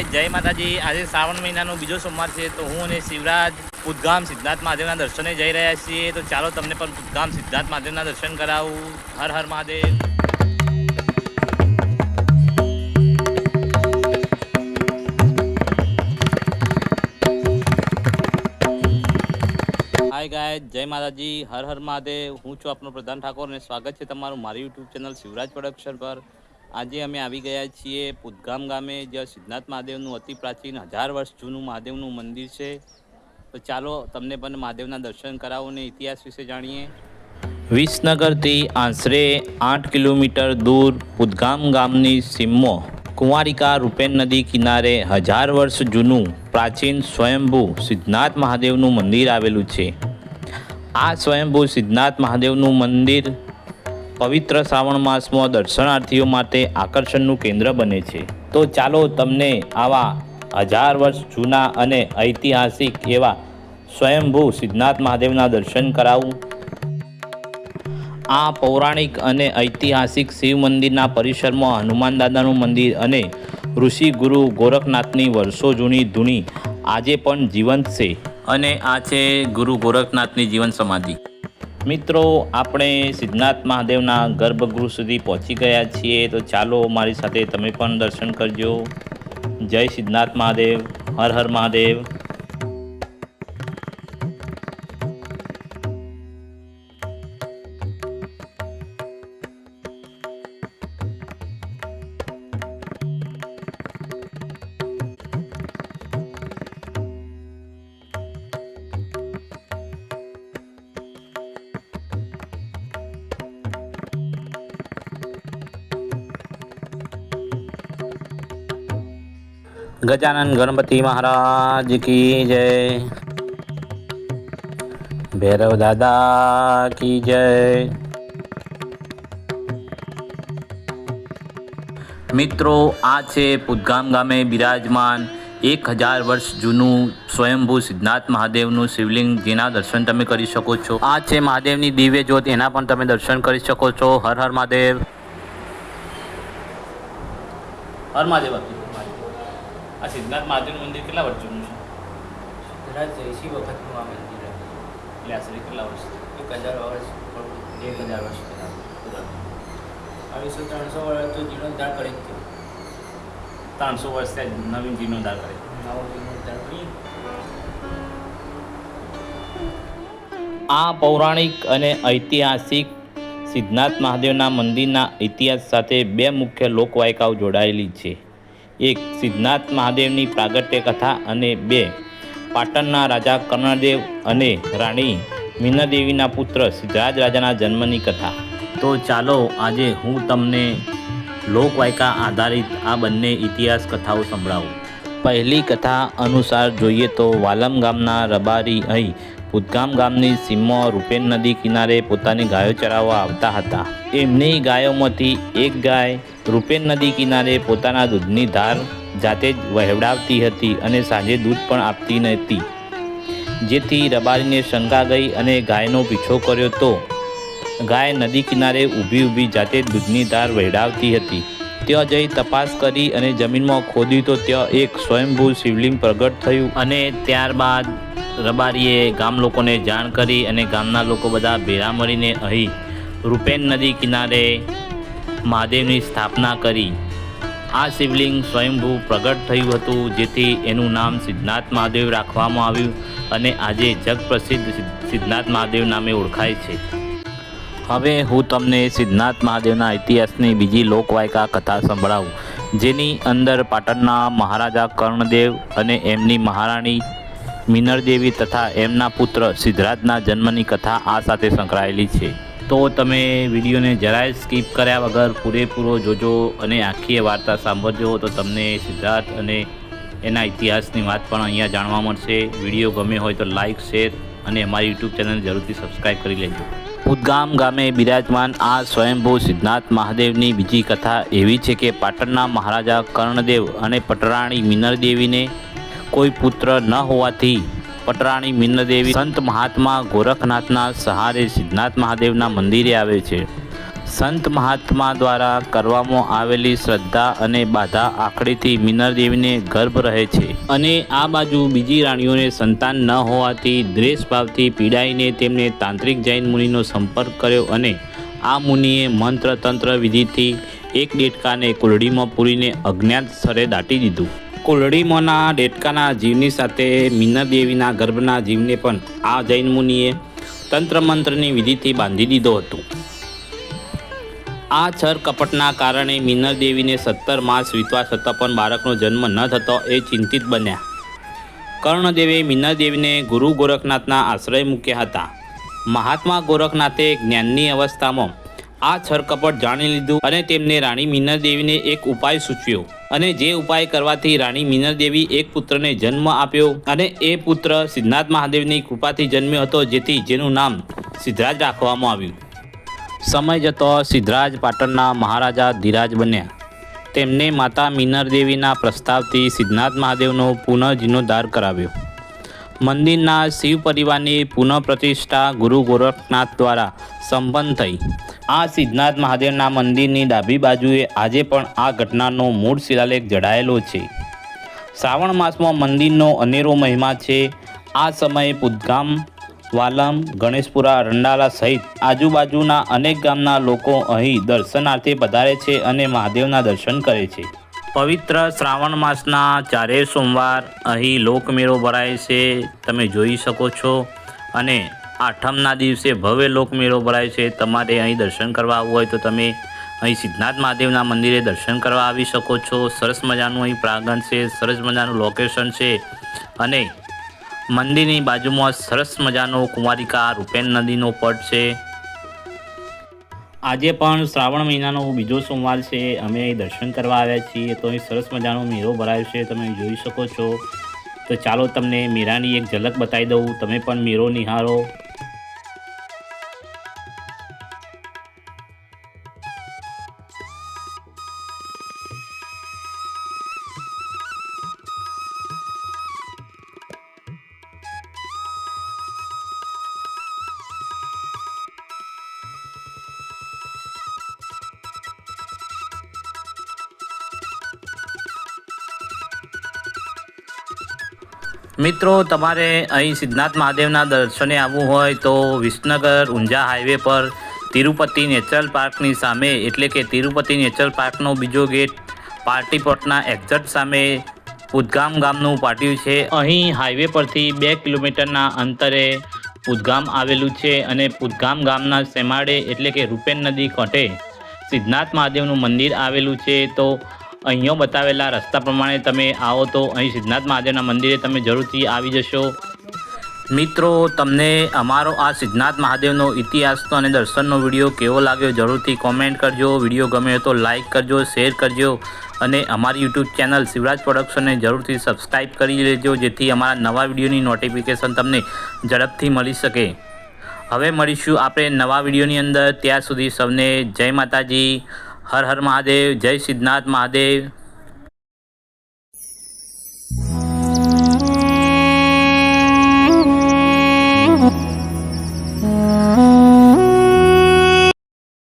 ગાય જય માતાજી. આજે શ્રાવણ મહિનાનો બીજો સોમવાર છે, તો હું અને શિવરાજ ઉદગામ સિદ્ધાર્થ મહાદેવના દર્શને જઈ રહ્યા છીએ. તો ચાલો તમને પણ ઉદગામ સિદ્ધાર્થ મહાદેવના દર્શન કરાવું. હર હર મહાદેવ. હાય ગાય જય માતાજી. હર હર મહાદેવ. હું છું આપનો પ્રધાન ઠાકોર અને સ્વાગત છે તમારું મારી યુટ્યુબ ચેનલ શિવરાજ પ્રોડક્શન પર. આજે અમે આવી ગયા છીએ પુદગામ ગામે, જ્યાં સિદ્ધનાથ મહાદેવનું અતિ પ્રાચીન હજાર વર્ષ જૂનું મહાદેવનું મંદિર છે. તો ચાલો તમને પણ મહાદેવના દર્શન કરાવો અને ઇતિહાસ વિશે જાણીએ. વિસનગરથી આશરે આઠ કિલોમીટર દૂર ઉદગામ ગામની સીમો કુંવારિકા રૂપેન નદી કિનારે હજાર વર્ષ જૂનું પ્રાચીન સ્વયંભૂ સિદ્ધનાથ મહાદેવનું મંદિર આવેલું છે. આ સ્વયંભૂ સિદ્ધનાથ મહાદેવનું મંદિર પવિત્ર શ્રાવણ માસમાં દર્શનાર્થીઓ માટે આકર્ષણનું કેન્દ્ર બને છે. તો ચાલો તમને આવા હજાર વર્ષ જૂના અને ઐતિહાસિક એવા સ્વયંભૂ સિદ્ધનાથ મહાદેવના દર્શન કરાવું. આ પૌરાણિક અને ઐતિહાસિક શિવ મંદિરના પરિસરમાં હનુમાન દાદાનું મંદિર અને ઋષિ ગુરુ ગોરખનાથની વર્ષો જૂની ધૂણી આજે પણ જીવંત છે. અને આ છે ગુરુ ગોરખનાથની જીવન સમાધિ. મિત્રો, આપણે સિદ્ધનાથ મહાદેવના ગર્ભગૃહ સુધી પહોંચી ગયા છીએ. તો ચાલો મારી સાથે તમે પણ દર્શન કરજો. જય સિદ્ધનાથ મહાદેવ. હર હર મહાદેવ. ગજાનન ગણપતિ મહારાજ કી જય. ભૈરવ દાદા કી જય. મિત્રો, આ છે પુદગામ ગામે બિરાજમાન એક હજાર વર્ષ જૂનું સ્વયંભૂ સિદ્ધનાથ મહાદેવનું શિવલિંગ, જેના દર્શન તમે કરી શકો છો. આ છે મહાદેવની દિવ્ય જ્યોત, એના પણ તમે દર્શન કરી શકો છો. હર હર મહાદેવ. હર મહાદેવ આ સિદ્ધનાથ મહાદેવનું મંદિર કેટલા વર્ષ જૂનું છે? કદાચ એસી વખતનું આ મંદિર એટલે આશરે કેટલા વર્ષ? એક હજાર વર્ષ એક હજાર વર્ષ પહેલાં. અઢીસો ત્રણસો વર્ષ તો જીર્ણોદ્ધાર કરી જ ત્રણસો વર્ષ ત્યાં નવીન જીર્ણોદ્ધાર કરે. નવો જીર્ણોદ્ધાર કરી આ પૌરાણિક અને ઐતિહાસિક સિદ્ધનાથ મહાદેવના મંદિરના ઇતિહાસ સાથે બે મુખ્ય લોકવાયકાઓ જોડાયેલી છે. એક સિદ્ધનાથ મહાદેવની પ્રાગટ્ય કથા અને બે પાટણના રાજા કર્ણદેવ અને રાણી મીનાદેવીના પુત્ર સિદ્ધરાજ રાજાના જન્મની કથા. તો ચાલો આજે હું તમને લોકવાયકા આધારિત આ બંને ઇતિહાસ કથાઓ સંભળાવું. પહેલી કથા અનુસાર જોઈએ તો વાલમ ગામના રબારી અહીં ઉદગામ ગામની સીમમાં રૂપેન નદી કિનારે પોતાની ગાયો ચરાવવા આવતા હતા. એમની ગાયોમાંથી એક ગાય રૂપેન નદી કિનારે પોતાના દૂધની ધાર જાતે જ વહેવડાવતી હતી અને સાંજે દૂધ પણ આપતી નહોતી. જેથી રબારીને શંકા ગઈ અને ગાયનો પીછો કર્યો તો ગાય નદી કિનારે ઊભી ઊભી જાતે દૂધની ધાર વહેડાવતી હતી. ત્યાં જઈ તપાસ કરી અને જમીનમાં ખોદી તો ત્યાં એક સ્વયંભૂ શિવલિંગ પ્રગટ થયું અને ત્યારબાદ રબારીએ ગામ લોકોને જાણ કરી અને ગામના લોકો બધા ભેળા મળીને અહીં રૂપેન નદી કિનારે મહાદેવની સ્થાપના કરી. આ શિવલિંગ સ્વયંભૂ પ્રગટ થયું હતું, જેથી એનું નામ સિદ્ધનાથ મહાદેવ રાખવામાં આવ્યું અને આજે જગપ્રસિદ્ધ સિદ્ધ- સિદ્ધનાથ મહાદેવ નામે ઓળખાય છે. હવે હું તમને સિદ્ધનાથ મહાદેવના ઇતિહાસની બીજી લોકવાયકા કથા સંભળાવું, જેની અંદર પાટણના મહારાજા કર્ણદેવ અને એમની મહારાણી મિનરદેવી તથા એમના પુત્ર સિદ્ધરાજના જન્મની કથા આ સાથે સંકળાયેલી છે. તો તમે વિડીયોને જરાય સ્કીપ કર્યા વગર પૂરેપૂરો જોજો અને આખી વાર્તા સાંભળજો. તો તમને સિદ્ધાર્થ અને એના ઇતિહાસની વાત પણ અહીંયા જાણવા મળશે. વીડિયો ગમે હોય તો લાઇક શેર અને અમારી યુટ્યુબ ચેનલ જરૂરથી સબસ્ક્રાઈબ કરી લેજો. ઉદગામ ગામે બિરાજમાન આ સ્વયંભૂ સિદ્ધનાથ મહાદેવની બીજી કથા એવી છે કે પાટણના મહારાજા કર્ણદેવ અને પટરાણી મિનરદેવીને કોઈ પુત્ર ન હોવાથી પટરાણી મિનરદેવી સંત મહાત્મા ગોરખનાથના સહારે સિદ્ધનાથ મહાદેવના મંદિરે આવે છે. સંત મહાત્મા દ્વારા કરવામાં આવેલી શ્રદ્ધા અને બાધા આખડીથી મિનરદેવીને ગર્ભ રહે છે. અને આ બાજુ બીજી રાણીઓને સંતાન ન હોવાથી દ્વેષભાવથી પીડાઈને તેમને તાંત્રિક જૈન મુનિનો સંપર્ક કર્યો અને આ મુનિએ મંત્ર તંત્ર વિધિથી એક દેટકાને કુલડીમાં પૂરીને અજ્ઞાત સ્થળે દાટી દીધું. કુલડીમાંના ડેટકાના જીવની સાથે દેવીના ગર્ભના જીવને પણ આ જૈન મુનિએ તંત્ર મંત્રની વિધિથી બાંધી દીધો હતો. આ છર કપટના કારણે મિનર સત્તર માસ વીતવા છતાં પણ બાળકનો જન્મ ન થતો એ ચિંતિત બન્યા. કર્ણદેવે મિનર ગુરુ ગોરખનાથના આશ્રય મૂક્યા હતા. મહાત્મા ગોરખનાથે જ્ઞાનની અવસ્થામાં આ છરકપટ જાણી લીધું અને તેમને રાણી દેવીને એક ઉપાય સૂચવ્યો અને જે ઉપાય કરવાથી રાણી મિનર દેવી એક પુત્રને જન્મ આપ્યો અને એ પુત્ર સિદ્ધનાથ મહાદેવની કૃપાથી જન્મ્યો હતો, જેથી જેનું નામ સિદ્ધરાજ રાખવામાં આવ્યું. સમય જતો સિદ્ધરાજ પાટણના મહારાજા ધીરાજ બન્યા. તેમને માતા મિનરદેવીના પ્રસ્તાવથી સિદ્ધનાથ મહાદેવનો પુનઃ જીર્ણોદ્ધાર કરાવ્યો. મંદિરના શિવ પરિવારની પુનઃપ્રતિષ્ઠા ગુરુ ગોરખનાથ દ્વારા સંપન્ન થઈ. આ સિદ્ધનાથ મહાદેવના મંદિરની ડાબી બાજુએ આજે પણ આ ઘટનાનો મૂળ શિલાલેખ જડાયેલો છે. શ્રાવણ માસમાં મંદિરનો અનેરો મહિમા છે. આ સમયે પુદગામ, વાલમ, ગણેશપુરા, રંડાલા સહિત આજુબાજુના અનેક ગામના લોકો અહીં દર્શનાર્થે પધારે છે અને મહાદેવના દર્શન કરે છે. પવિત્ર શ્રાવણ માસના ચારેય સોમવાર અહીં લોકમેળો ભરાય છે. તમે જોઈ શકો છો. અને આઠમના દિવસે ભવ્ય લોકમેળો ભરાય છે. તમારે અહીં દર્શન કરવા આવવું હોય તો તમે અહીં સિદ્ધનાથ મહાદેવના મંદિરે દર્શન કરવા આવી શકો છો. સરસ મજાનું અહીં પ્રાંગણ છે, સરસ મજાનું લોકેશન છે અને મંદિરની બાજુમાં સરસ મજાનો કુમારિકા રૂપેન નદીનો પટ છે. આજે પણ શ્રાવણ મહિનાનો બીજો સોમવાર છે. અમે અહીં દર્શન કરવા આવ્યા છીએ. તો અહીં સરસ મજાનો મેળો ભરાયો છે. તમે જોઈ શકો છો. તો ચાલો તમને મેળાની એક ઝલક બતાવી દઉં. તમે પણ મેળો નિહાળો. મિત્રો, તમારે અહીં સિદ્ધનાથ મહાદેવના દર્શને આવવું હોય તો વિસનગર ઊંઝા હાઈવે પર તિરુપતિ નેચરલ પાર્કની સામે, એટલે કે તિરુપતિ નેચરલ પાર્કનો બીજો ગેટ પાર્ટી પ્લોટના એક્ઝેક્ટ સામે ઉદગામ ગામનું પાટિયું છે. અહીં હાઈવે પરથી બે કિલોમીટરના અંતરે ઉદગામ આવેલું છે અને ઉદગામ ગામના સેમાડે, એટલે કે રૂપેન નદી કાંઠે સિદ્ધનાથ મહાદેવનું મંદિર આવેલું છે. તો અહીંયા બતાવેલા રસ્તા પ્રમાણે તમે આવો તો અહીં સિદ્ધનાથ મહાદેવના મંદિરે તમે જરૂરથી આવી જશો. મિત્રો, તમને અમારો આ સિદ્ધનાથ મહાદેવનો ઇતિહાસનો અને દર્શનનો વીડિયો કેવો લાગ્યો જરૂરથી કોમેન્ટ કરજો. વીડિયો ગમે તો લાઈક કરજો શેર કરજો અને અમારી યુટ્યુબ ચેનલ શિવરાજ પ્રોડક્શનને જરૂરથી સબસ્ક્રાઈબ કરી લેજો, જેથી અમારા નવા વિડીયોની નોટિફિકેશન તમને ઝડપથી મળી શકે. હવે મળીશું આપણે નવા વિડીયોની અંદર. ત્યાં સુધી સૌને જય માતાજી. હર હર મહાદેવ જય સિદ્ધનાથ મહાદેવ.